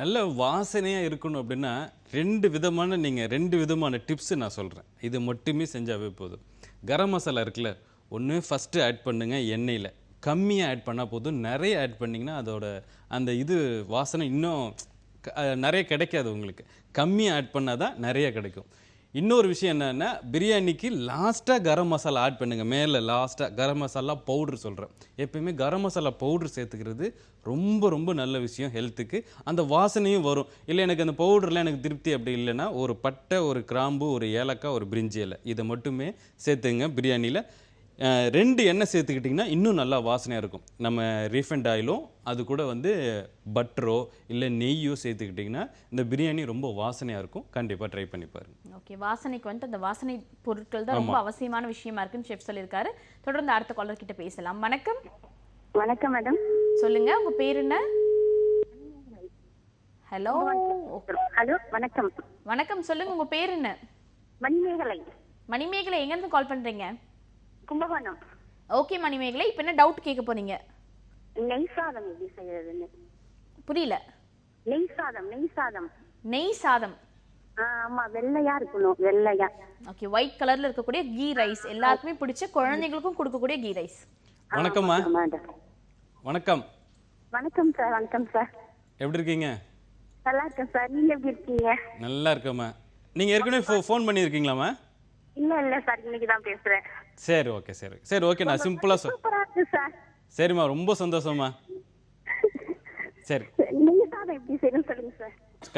நல்ல வாசனையாக இருக்கணும் அப்படின்னா ரெண்டு விதமான நீங்கள் ரெண்டு விதமான டிப்ஸு நான் சொல்கிறேன் இது மட்டுமே செஞ்சாவே போதும். கரம் மசாலா இருக்குல்ல ஒன்று ஃபஸ்ட்டு ஆட் பண்ணுங்கள் எண்ணெயில். கம்மியாக ஆட் பண்ணால் போதும். நிறைய ஆட் பண்ணிங்கன்னா அதோட அந்த இது வாசனை இன்னும் நிறைய கிடைக்காது உங்களுக்கு. கம்மியாக ஆட் பண்ணால் தான் நிறைய கிடைக்கும். இன்னொரு விஷயம் என்னென்னா பிரியாணிக்கு லாஸ்ட்டாக கரம் மசாலா ஆட் பண்ணுங்க. மேலே லாஸ்ட்டாக கரம் மசாலா பவுட்ரு சொல்கிறேன் எப்பயுமே கரம் மசாலா பவுட்ரு சேர்த்துக்கிறது ரொம்ப ரொம்ப நல்ல விஷயம் ஹெல்த்துக்கு அந்த வாசனையும் வரும். இல்லை எனக்கு அந்த பவுடர்லாம் எனக்கு திருப்தி அப்படி இல்லைன்னா ஒரு பட்டை ஒரு கிராம்பு ஒரு ஏலக்காய் ஒரு பிரிஞ்சி இலை இதை மட்டுமே சேர்த்துங்க பிரியாணியில். ரெண்டு எண்ணெய் சேர்த்துக்கிட்டிங்கன்னா இன்னும் நல்லா வாசனையாக இருக்கும். நம்ம ரீஃபண்ட் ஆயிலும் அது கூட வந்து பட்டரோ இல்லை நெய்யோ சேர்த்துக்கிட்டிங்கன்னா இந்த பிரியாணி ரொம்ப வாசனையாக இருக்கும். கண்டிப்பாக ட்ரை பண்ணி பாருங்க. ஓகே வாசனைக்கு வந்துட்டு அந்த வாசனை பொருட்கள் தான் ரொம்ப அவசியமான விஷயமா இருக்குன்னு ஷெஃப் சொல்லியிருக்காரு. தொடர்ந்து அடுத்த காலர் கிட்ட பேசலாம். வணக்கம். வணக்கம் மேடம் சொல்லுங்க உங்க பேர் என்ன? ஹலோ ஹலோ வணக்கம். வணக்கம் சொல்லுங்க உங்க பேர் என்ன? மணிமேகலை. மணிமேகலை எங்க இருந்து கால் பண்றீங்க? கும்பகோணம். ஓகே மணிமேகலை. இப்போ என்ன டவுட் கேட்க போறீங்க? நெய் சாதம் எப்படி செய்யறதுன்னு புரியல. நெய் சாதம் நெய் சாதம். நெய் சாதம். ஆமா வெள்ளையா இருக்கணும் வெள்ளையா. ஓகே ஒயிட் கலர்ல இருக்கக்கூடிய கீ ரைஸ். எல்லாருக்குமே பிடிச்ச குழந்தைங்களுக்கும் கொடுக்கக்கூடிய கீ ரைஸ். வணக்கம்மா. வணக்கம். வணக்கம் சார் வணக்கம் சார். எப்படி இருக்கீங்க? நல்லா இருக்கேன் சார். நீங்க எப்படி இருக்கீங்க? நல்லா இருக்கம்மா. நீங்கள் ஏற்கனவே ஃபோ ஃபோன் பண்ணியிருக்கீங்களாம்மா? இல்ல இல்ல சார். இன்னைக்கு தான் பேசுறேன். சரி ஓகே சரி. சரி ஓகே நான் சிம்பிளாக சொல் சரிம்மா ரொம்ப சந்தோஷம்மா. சரி.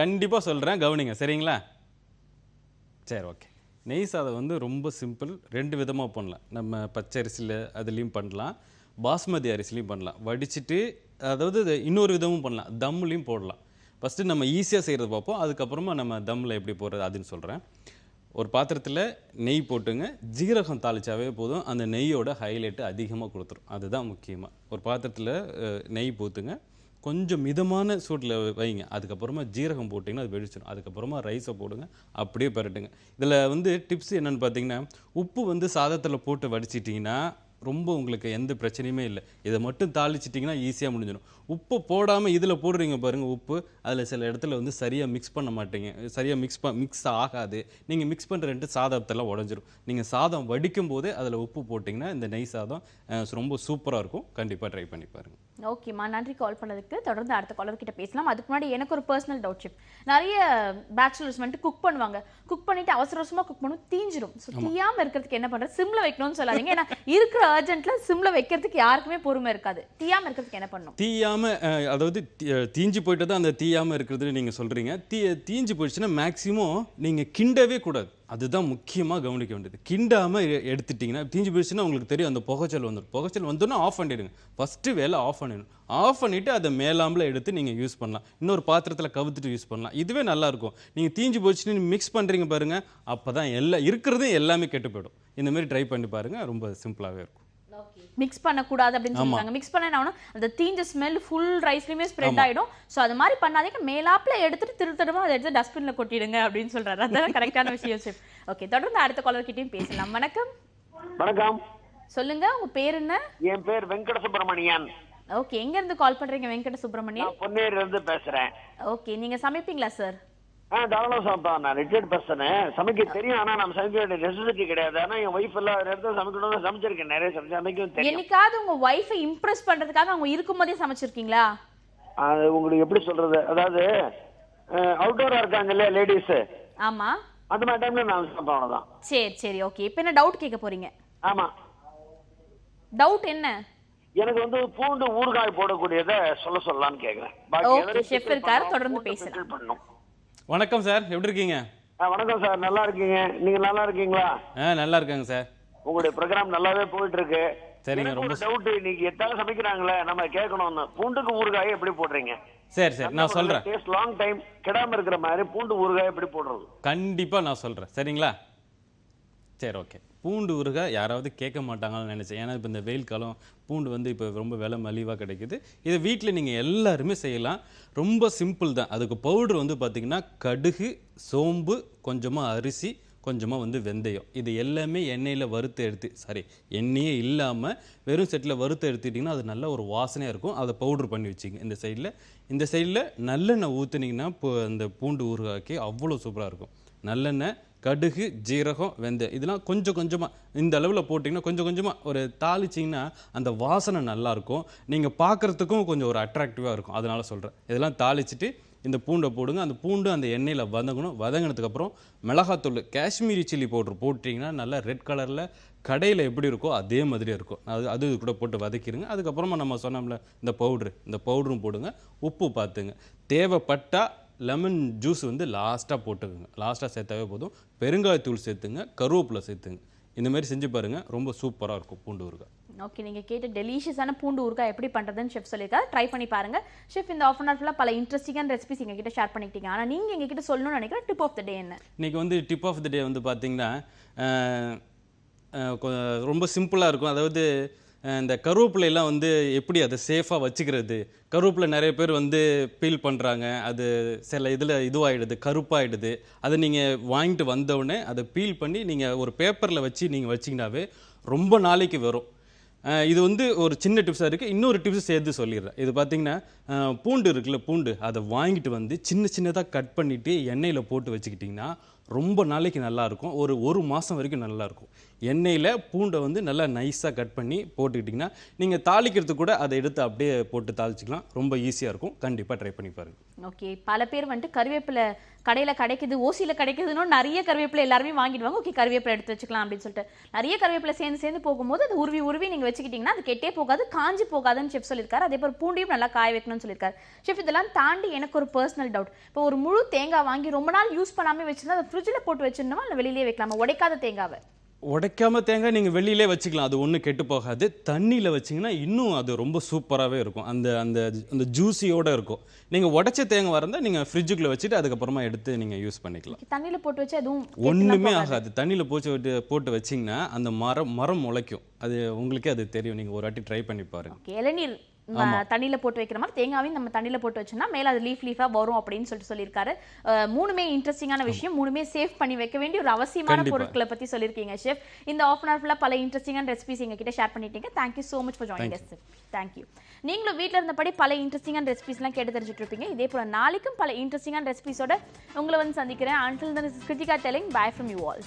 கண்டிப்பாக சொல்கிறேன் கவனிங்க சரிங்களா? சரி ஓகே நெய் சாதம் வந்து ரொம்ப சிம்பிள் ரெண்டு விதமாக பண்ணலாம். நம்ம பச்சை அரிசியில் அதுலேயும் பண்ணலாம் பாஸ்மதி அரிசிலையும் பண்ணலாம். வடிச்சிட்டு அதாவது இன்னொரு விதமும் பண்ணலாம் தம்லேயும் போடலாம். ஃபஸ்ட்டு நம்ம ஈஸியாக செய்கிறது பார்ப்போம் அதுக்கப்புறமா நம்ம தம்மில் எப்படி போடுறது அதுன்னு சொல்கிறேன் ஒரு பாத்திரத்தில் நெய் போட்டுங்க. ஜீரகம் தாளிச்சாவே போதும். அந்த நெய்யோட ஹைலைட்டு அதிகமாக கொடுத்துரும். அதுதான் முக்கியமாக ஒரு பாத்திரத்தில் நெய் போத்துங்க கொஞ்சம் மிதமான சூட்டில் வைங்க. அதுக்கப்புறமா ஜீரகம் போட்டிங்கன்னா அது வெடிச்சிடும் அதுக்கப்புறமா ரைஸை போடுங்க. அப்படியே பரட்டுங்க. இதில் வந்து டிப்ஸ் என்னென்னு பார்த்தீங்கன்னா உப்பு வந்து சாதத்தில் போட்டு வடிச்சிட்டிங்கன்னா ரொம்ப உங்களுக்கு எந்த பிரச்சனையுமே இல்லை. இதை மட்டும் தாளிச்சிட்டிங்கன்னா ஈஸியாக முடிஞ்சிடும். உப்பு போடாமல் இதில் போடுறீங்க பாருங்கள் உப்பு. அதில் சில இடத்துல வந்து சரியாக மிக்ஸ் பண்ண மாட்டீங்க. சரியாக மிக்ஸ் ப மிக்ஸ் ஆகாது. நீங்கள் மிக்ஸ் பண்ணுறன்ட்டு சாதத்தெல்லாம் உடஞ்சிரும். நீங்கள் சாதம் வடிக்கும் போதே அதில் உப்பு போட்டிங்கன்னா இந்த நெய் சாதம் ரொம்ப சூப்பராக இருக்கும். கண்டிப்பாக ட்ரை பண்ணி பாருங்கள் ஓகேம்மா நன்றி கால் பண்ணதுக்கு. தொடர்ந்து அடுத்த காலர் கிட்ட பேசலாம். அதுக்கு முன்னாடி எனக்கு ஒரு பர்சனல் டவுட் ஷிப் நிறைய பேச்சுலர்ஸ் வந்துட்டு குக் பண்ணுவாங்க. குக் பண்ணிட்டு அவசர அவசரமா குக் பண்ணும் தீஞ்சிரும். ஸோ தீயாம இருக்கிறதுக்கு என்ன பண்றது? சிம்ல வைக்கணும்னு சொல்லாதீங்க. ஏன்னா இருக்கிற அர்ஜென்ட்ல சிம்ல வைக்கிறதுக்கு யாருக்குமே பொறுமை இருக்காது. தீயாம இருக்கிறதுக்கு என்ன பண்ணணும்? தீயாம அஹ், அதாவது தீ- தீஞ்சு போயிட்டு தான் அந்த தீயாமல் இருக்கிறதுன்னு நீங்கள் சொல்கிறீங்க தீ தீஞ்சு போயிடுச்சுன்னா மேக்ஸிமம் நீங்கள் கிண்டவே கூடாது. அதுதான் முக்கியமாக கவனிக்க வேண்டியது. கிண்டாமல் எடுத்துட்டிங்கன்னா தீஞ்சு போயிடுச்சுன்னா உங்களுக்கு தெரியும் அந்த புகைச்சல் வந்துடும் புகைச்சல் வந்தோன்னா ஆஃப் பண்ணிடுங்க. ஃபஸ்ட்டு வேலை ஆஃப் பண்ணிடணும் ஆஃப் பண்ணிவிட்டு அதை மேலாமல் எடுத்து நீங்கள் யூஸ் பண்ணலாம். இன்னொரு பாத்திரத்தில் கவுத்துட்டு யூஸ் பண்ணலாம். இதுவே நல்லாயிருக்கும் நீங்கள் தீஞ்சு போயிடுச்சுன்னு மிக்ஸ் பண்ணுறீங்க பாருங்கள் அப்போ தான் எல்லா இருக்கிறதும் எல்லாமே கெட்டு போயிடும். இந்தமாரி ட்ரை பண்ணி பாருங்கள் ரொம்ப சிம்பிளாகவே இருக்கும். மிக்ஸ் பண்ணக்கூடாது அப்படின்னு சொல்றாங்க மிக்ஸ் பண்ண என்ன ஆகும்? அந்த தீஞ்ச ஸ்மெல் ஃபுல் ரைஸ்லயுமே ஸ்ப்ரெட் ஆயிடும். ஸோ அது மாதிரி பண்ணாதீங்க. மேலாப்ல எடுத்துட்டு திருத்தடமா அதை எடுத்து டஸ்ட்பின்ல கொட்டிடுங்க அப்படின்னு சொல்றாரு. அதான் கரெக்டான விஷயம் ஷிப் ஓகே தொடர்ந்து அடுத்த காலர் கிட்டயும் பேசலாம். வணக்கம். வணக்கம். சொல்லுங்க உங்க பேர் என்ன? என் பேர் வெங்கட சுப்பிரமணியன் ஓகே எங்க இருந்து கால் பண்றீங்க வெங்கட சுப்பிரமணியன் நான் பொன்னேரில இருந்து பேசுறேன். ஓகே நீங்க சமைப்பீங்களா சார் தாராளம் சாப்பிட்டோம் நான் ரிட்டையர்ட் பர்சன். சமைக்க தெரியும் ஆனா நம்ம சமைக்க வேண்டிய நெசசிட்டி கிடையாது. ஆனா என் ஒய்ஃப் எல்லாம் ஒரு இடத்துல சமைக்கணும்னு சமைச்சிருக்கேன். நிறைய சமைச்சு சமைக்கவும் தெரியும். என்னைக்காவது உங்க ஒய்ஃபை இம்ப்ரெஸ் பண்றதுக்காக அவங்க இருக்கும்போதே சமைச்சிருக்கீங்களா? அது உங்களுக்கு எப்படி சொல்றது? அதாவது அவுட்டோரா இருக்காங்க இல்லையா லேடிஸ் ஆமா. அந்த மாதிரி டைம்ல நான் சாப்பிட்டோம் அவ்வளவுதான். சரி சரி ஓகே இப்போ என்ன டவுட் கேட்க போறீங்க? ஆமா. டவுட் என்ன? எனக்கு வந்து பூண்டு ஊறுகாய் போடக்கூடியதை சொல்ல சொல்லலாம்னு கேக்குறேன். பாக்கி chef filter இருக்காரு, தொடர்ந்து பூண்டை பேசலாம். வணக்கம் சார் எப்படி இருக்கீங்க? வணக்கம் சார் நல்லா இருக்கீங்க. நீங்க நல்லா இருக்கீங்களா? ஆ நல்லா இருக்காங்க சார். உங்களுடைய ப்ரோக்ராம் நல்லாவே போயிட்டு இருக்கு சரிங்க, ரொம்ப டவுட் இன்னைக்கு எத்தால சமைக்கிறாங்களே? நம்ம கேட்கணும்னு. பூண்டுக்கு ஊறுகாய் எப்படி போடுறீங்க? சரி சரி நான் சொல்கிறேன் டேஸ்ட் லாங் டைம் கெடாம இருக்கிற மாதிரி பூண்டு ஊறுகாய் எப்படி போடுறது? கண்டிப்பாக நான் சொல்கிறேன் சரிங்களா? சரி ஓகே. பூண்டு ஊறுகாய் யாராவது கேட்க மாட்டாங்கன்னு நினச்சேன். ஏன்னா இப்போ இந்த வெயில் காலம் பூண்டு வந்து இப்போ ரொம்ப விலை மலிவாக கிடைக்குது. இதை வீட்டில் நீங்கள் எல்லாருமே செய்யலாம். ரொம்ப சிம்பிள் தான். அதுக்கு பவுடர் வந்து பார்த்திங்கன்னா கடுகு சோம்பு கொஞ்சமாக அரிசி கொஞ்சமாக வந்து வெந்தயம். இது எல்லாமே எண்ணெயில் வறுத்து எடுத்து சாரி எண்ணெயே இல்லாமல் வெறும் செட்டில் வறுத்து எடுத்துட்டிங்கன்னா அது நல்ல ஒரு வாசனையாக இருக்கும். அதை பவுடர் பண்ணி வச்சுங்க. இந்த சைடில் இந்த சைடில் நல்லெண்ணெய் ஊற்றுனீங்கன்னா இப்போ அந்த பூண்டு ஊறுகாய்க்கு அவ்வளோ சூப்பராக இருக்கும். நல்லெண்ணெய் கடுகு ஜீரகம் வெந்தயம். இதெல்லாம் கொஞ்சம் கொஞ்சமாக இந்த அளவில் போட்டிங்கன்னா கொஞ்சம் கொஞ்சமாக ஒரு தாளிச்சிங்கன்னா அந்த வாசனை நல்லாயிருக்கும். நீங்கள் பார்க்குறதுக்கும் கொஞ்சம் ஒரு அட்ராக்டிவாக இருக்கும். அதனால் சொல்கிறேன் இதெல்லாம் தாளிச்சிட்டு இந்த பூண்டை போடுங்க. அந்த பூண்டு அந்த எண்ணெயில் வதங்கணும். வதங்கினதுக்கப்புறம் மிளகாத்தூள் காஷ்மீரி சில்லி பவுடர் போட்டிங்கன்னா நல்லா ரெட் கலரில் கடையில் எப்படி இருக்கோ அதே மாதிரி இருக்கும். அது அது இது கூட போட்டு வதக்கிடுங்க அதுக்கப்புறமா நம்ம சொன்னோம்ல இந்த பவுட்ரு. இந்த பவுடரும் போடுங்க. உப்பு பார்த்துங்க தேவைப்பட்டால் லெமன் ஜூஸ் வந்து லாஸ்ட்டாக போட்டுக்கோங்க. லாஸ்ட்டாக சேர்த்தாவே போதும். பெருங்காயத்தூள் சேர்த்துங்க. கருவேப்பிலை சேர்த்துங்க. இந்த மாதிரி செஞ்சு பாருங்கள் ரொம்ப சூப்பராக இருக்கும் பூண்டு ஊறுகாய். ஓகே நீங்க கேட்ட டெலிஷியஸான பூண்டு ஊறுகாய் எப்படி பண்றதுன்னு ஷெஃப் சொல்லியிருக்காரு. ட்ரை பண்ணி பாருங்க. ஷெஃப் இந்த ஆஃப் அன் ஹவர் பல இன்ட்ரெஸ்டிங்கான ரெசிபிஸ் கிட்ட ஷேர் பண்ணிக்கிட்டீங்க. ஆனா நீங்க எங்க கிட்ட சொல்லணும்னு நினைக்கிற டிப் ஆஃப் த டே என்ன? இன்றைக்கி வந்து டிப் ஆஃப் த டே வந்து பார்த்திங்கன்னா ரொம்ப சிம்பிளாக இருக்கும். அதாவது இந்த கருவேப்பிலையெல்லாம் வந்து எப்படி அதை சேஃபாக வச்சுக்கிறது? கருவேப்பிலை நிறைய பேர் வந்து பீல் பண்ணுறாங்க அது சில இதில் இதுவாகிடுது கருப்பாகிடுது அதை நீங்கள் வாங்கிட்டு வந்தவுடனே அதை பீல் பண்ணி நீங்கள் ஒரு பேப்பரில் வச்சு நீங்கள் வச்சிங்கனாவே ரொம்ப நாளைக்கு வரும். இது வந்து ஒரு சின்ன டிப்ஸாக இருக்குது இன்னொரு டிப்ஸ் சேர்த்து சொல்லிடுறேன். இது பார்த்தீங்கன்னா பூண்டு இருக்குல்ல பூண்டு. அதை வாங்கிட்டு வந்து சின்ன சின்னதாக கட் பண்ணிவிட்டு எண்ணெயில் போட்டு வச்சுக்கிட்டிங்கன்னா ரொம்ப நாளைக்கு நல்லா இருக்கும் ஒரு ஒரு மாதம் வரைக்கும் நல்லாயிருக்கும் எண்ணெயில் பூண்டை வந்து நல்லா நைஸாக கட் பண்ணி போட்டுக்கிட்டிங்கன்னா நீங்கள் தாளிக்கிறது கூட அதை எடுத்து அப்படியே போட்டு தாளிச்சிக்கலாம். ரொம்ப ஈஸியாக இருக்கும். கண்டிப்பாக ட்ரை பண்ணி பாருங்கள் ஓகே பல பேர் வந்துட்டு கருவேப்பிலை கடையில் கிடைக்குது ஓசியில் கிடைக்குதுன்னு நிறைய கருவேப்பிலை எல்லாருமே வாங்கிடுவாங்க. ஓகே கருவேப்பிலை எடுத்து வச்சுக்கலாம் அப்படின்னு சொல்லிட்டு. நிறைய கருவேப்பிலை சேர்ந்து சேர்ந்து போகும்போது அது உருவி உருவி நீங்கள் வச்சுக்கிட்டிங்கன்னா அது கெட்டே போகாது காஞ்சி போகாதுன்னு செஃப் சொல்லியிருக்காரு. அதே போல் பூண்டையும் நல்லா காய வைக்கணும்னு சொல்லியிருக்காரு. செஃப் இதெல்லாம் தாண்டி எனக்கு ஒரு பர்சனல் டவுட் இப்போ ஒரு முழு தேங்காய் வாங்கி ரொம்ப நாள் யூஸ் பண்ணாமல் வச்சுருந்தா அதை ஃப்ரிட்ஜில் போட்டு வச்சிருந்தோமா இல்லை வெளியிலேயே வைக்கலாமா? உடைக்காத தேங்காவை. உடைக்காம தேங்காய் நீங்கள் வெளியிலே வச்சுக்கலாம். அது ஒன்றும் கெட்டு போகாது. தண்ணியில் வச்சிங்கன்னா இன்னும் அது ரொம்ப சூப்பராகவே இருக்கும். அந்த அந்த அந்த ஜூஸியோடு இருக்கும். நீங்கள் உடைச்ச தேங்காய் இருந்தால் நீங்கள் ஃப்ரிட்ஜுக்குள்ளே வச்சுட்டு அதுக்கப்புறமா எடுத்து நீங்கள் யூஸ் பண்ணிக்கலாம். தண்ணியில போட்டு வச்சு அதுவும் ஒன்றுமே. ஆகாது. தண்ணியில் போச்சு விட்டு போட்டு வச்சிங்கன்னா அந்த மரம் மரம் முளைக்கும். அது உங்களுக்கே அது தெரியும். நீங்கள் ஒரு வாட்டி ட்ரை பண்ணி பாருங்க. ஓகே இளநீர். தண்ணியில போட்டு வைக்கிற மாதிரி தேங்காவையும் நம்ம தண்ணியில போட்டு வச்சோம்னா மேல அது லீஃப் லீஃபா வரும் அப்படின்னு சொல்லிட்டு சொல்லியிருக்காரு. மூணுமே இன்ட்ரெஸ்டிங்கான விஷயம். மூணுமே சேவ் பண்ணி வைக்க வேண்டிய ஒரு அவசியமான. பொருட்களை பத்தி சொல்லியிருக்கீங்க ஷெஃப் இந்த ஆஃப் அன் ஃபுல்லா பல இன்ட்ரெஸ்டிங்கான ரெசிபிஸ் எங்க கிட்ட ஷேர் பண்ணிட்டீங்க. Thank you so much for joining us. Thank you நீங்களும் வீட்ல இருந்தபடி பல இன்ட்ரெஸ்டிங்கான ரெசிபிஸ்லாம் கேட்டு தெரிஞ்சுட்டு இருப்பீங்க. இதே போல நாளைக்கும் பல இன்ட்ரெஸ்டிங்கான ரெசிபிஸோட உங்களை வந்து சந்திக்கிறேன். This is Kiruthika telling. Bye from you all.